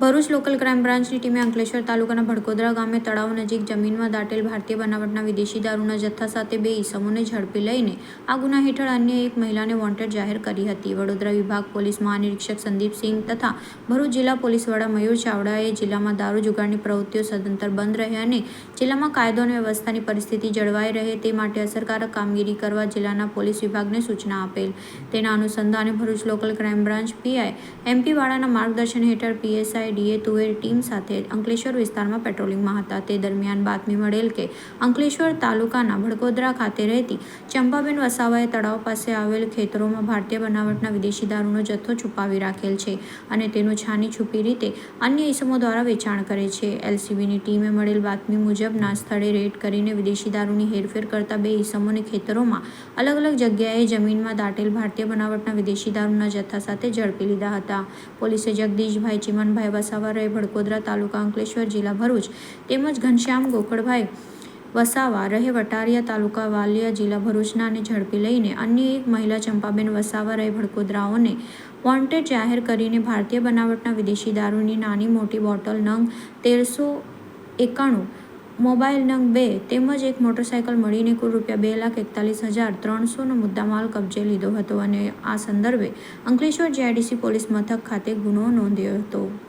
Bharuch local crime બ્રાન્ચની ટીમે અંકલેશ્વર તાલુકાના ભડકોદરા ગામે તળાવ નજીક જમીનમાં દાટેલ ભારતીય બનાવટના વિદેશી દારૂના જથ્થા સાથે બે ઈસમોને ઝડપી લઈને આ ગુના હેઠળ અન્ય એક મહિલાને વોન્ટેડ જાહેર કરી હતી. વડોદરા વિભાગ પોલીસ મહાનિરીક્ષક સંદીપસિંહ તથા ભરૂચ જિલ્લા પોલીસ વડા મયુર ચાવડાએ જિલ્લામાં દારૂ જુગારની પ્રવૃત્તિઓ સદંતર બંધ રહે અને જિલ્લામાં કાયદો અને વ્યવસ્થાની પરિસ્થિતિ જળવાઈ રહે તે માટે અસરકારક કામગીરી કરવા જિલ્લાના પોલીસ વિભાગને સૂચના આપેલ. તેના અનુસંધાને Bharuch local crime branch PI MP વાળાના માર્ગદર્શન હેઠળ પીએસઆઈ ડીએ તુવેર ટીમ સાથે અંકલેશ્વર વિસ્તારમાં પેટ્રોલિંગમાં હતા. તે દરમિયાન બાતમી મળેલ કે, અંકલેશ્વર તાલુકાના ભડકોદરા ખાતે રહેતી ચંપાબેન વસાવાએ તળાવ પાસે આવેલ ખેતરોમાં ભારતીય બનાવટના વિદેશી દારૂનો જથ્થો છુપાવી રાખેલ છે અને તેનું છાની છુપી રીતે અન્ય ઇસમો દ્વારા વેચાણ કરે છે. એલસીબીની ટીમે મળેલ બાતમી મુજબના સ્થળે રેડ કરીને વિદેશી દારૂની હેરફેર કરતા બે ઇસમોને ખેતરોમાં અલગ અલગ જગ્યાએ જમીનમાં દાટેલ ભારતીય બનાવટના વિદેશી દારૂના જથ્થા સાથે ઝડપી લીધા હતા. પોલીસે જગદીશભાઈ ચિમનભાઈ વસાવા રહે ભડકોદરા તાલુકા અંકલેશ્વર જિલ્લા ભરૂચ તેમજ ઘનશ્યામ ગોકળભાઈ વસાવા રહે વટારિયા તાલુકા વાલિયા જિલ્લા ભરૂચનાને ઝડપી લઈને અન્ય એક મહિલા ચંપાબેન વસાવા રહે ભડકોદરાઓને વોન્ટેડ જાહેર કરીને ભારતીય બનાવટના વિદેશી દારૂની નાની મોટી બોટલ, નંગ તેરસો એકાણું, મોબાઈલ નંગ બે તેમજ એક મોટરસાયકલ મળીને કુલ રૂપિયા બે લાખ એકતાલીસ હજાર ત્રણસોનો મુદ્દામાલ કબજે લીધો હતો અને આ સંદર્ભે અંકલેશ્વર જેઆઈડીસી પોલીસ મથક ખાતે ગુનો નોંધ્યો હતો.